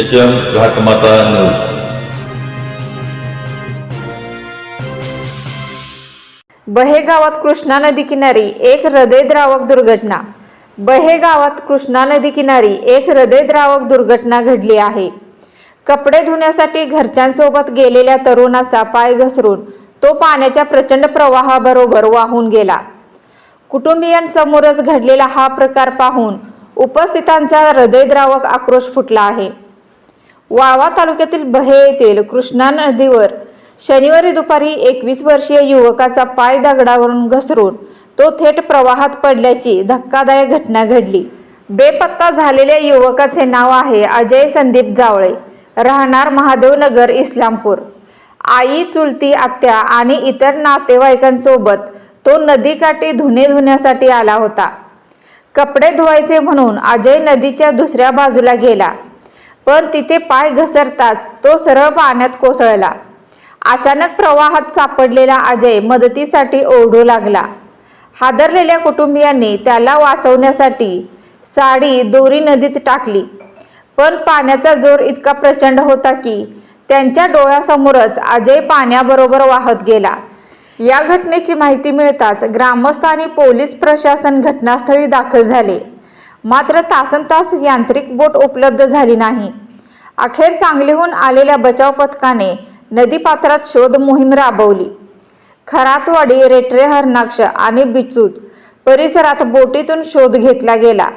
H M घाटमाता news बहे गावात कृष्णा नदी किनारी एक हृदयद्रावक दुर्घटना. बहे गावात कृष्णा नदी किनारी एक हृदयद्रावक दुर्घटना घडली आहे. कपडे धुण्यासाठी घरच्यांसोबत गेलेल्या तरुणाचा पाय घसरून तो पाण्याच्या प्रचंड प्रवाहाबरोबर वाहून गेला. कुटुंबियांसमोरच घडलेला हा प्रकार पाहून उपस्थितांचा हृदयद्रावक आक्रोश फुटला आहे. वाळवा तालुक्यातील बहे येथील कृष्णा नदीवर शनिवारी दुपारी एकवीस वर्षीय युवकाचा पाय दगडावरून घसरून तो थेट प्रवाहात पडल्याची धक्कादायक घटना घडली. बेपत्ता झालेल्या युवकाचे नाव आहे अजय संदीप जावळे. राहणार महादेवनगर इस्लामपूर. आई चुलती आत्या आणि इतर नातेवाईकांसोबत तो नदीकाठी धुणे धुण्यासाठी आला होता. कपडे धुवायचे म्हणून अजय नदीच्या दुसऱ्या बाजूला गेला. पण तिथे पाय घसरताच तो सरळ पाण्यात कोसळला. अचानक प्रवाहात सापडलेला अजय मदतीसाठी ओरडू लागला. हादरलेल्या कुटुंबियांनी त्याला वाचवण्यासाठी साडी दोरी नदीत टाकली. पण पाण्याचा जोर इतका प्रचंड होता की त्यांच्या डोळ्यासमोरच अजय पाण्याबरोबर वाहत गेला. या घटनेची माहिती मिळताच ग्रामस्थ आणि पोलीस प्रशासन घटनास्थळी दाखल झाले. मात्र तासन तास यांत्रिक बोट उपलब्ध झाली नाही. अखेर सांगलीहून आलेल्या बचाव पथकाने नदीपात्रात शोध मोहीम राबवली. खरातवाडी रेटरे हरणाक्ष आणि बिचूत परिसरात बोटीतून शोध घेतला गेला.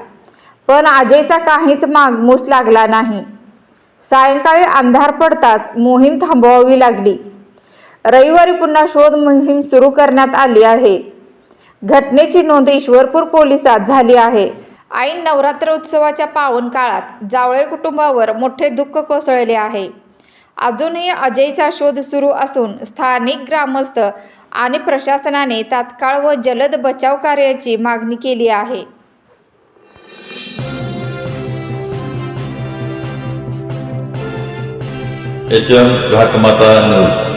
पण अजयचा काहीच मागमूस लागला नाही. सायंकाळी अंधार पडताच मोहीम थांबवावी लागली. रविवारी पुन्हा शोध मोहीम सुरू करण्यात आली आहे. घटनेची नोंद ईश्वरपूर पोलिसात झाली आहे. ऐन नवरात्र उत्सवाच्या पावन काळात जावळे कुटुंबावर मोठे दुःख कोसळले आहे. अजूनही अजयचा शोध सुरू असून स्थानिक ग्रामस्थ आणि प्रशासनाने तात्काळ व जलद बचाव कार्याची मागणी केली आहे. घाटमाता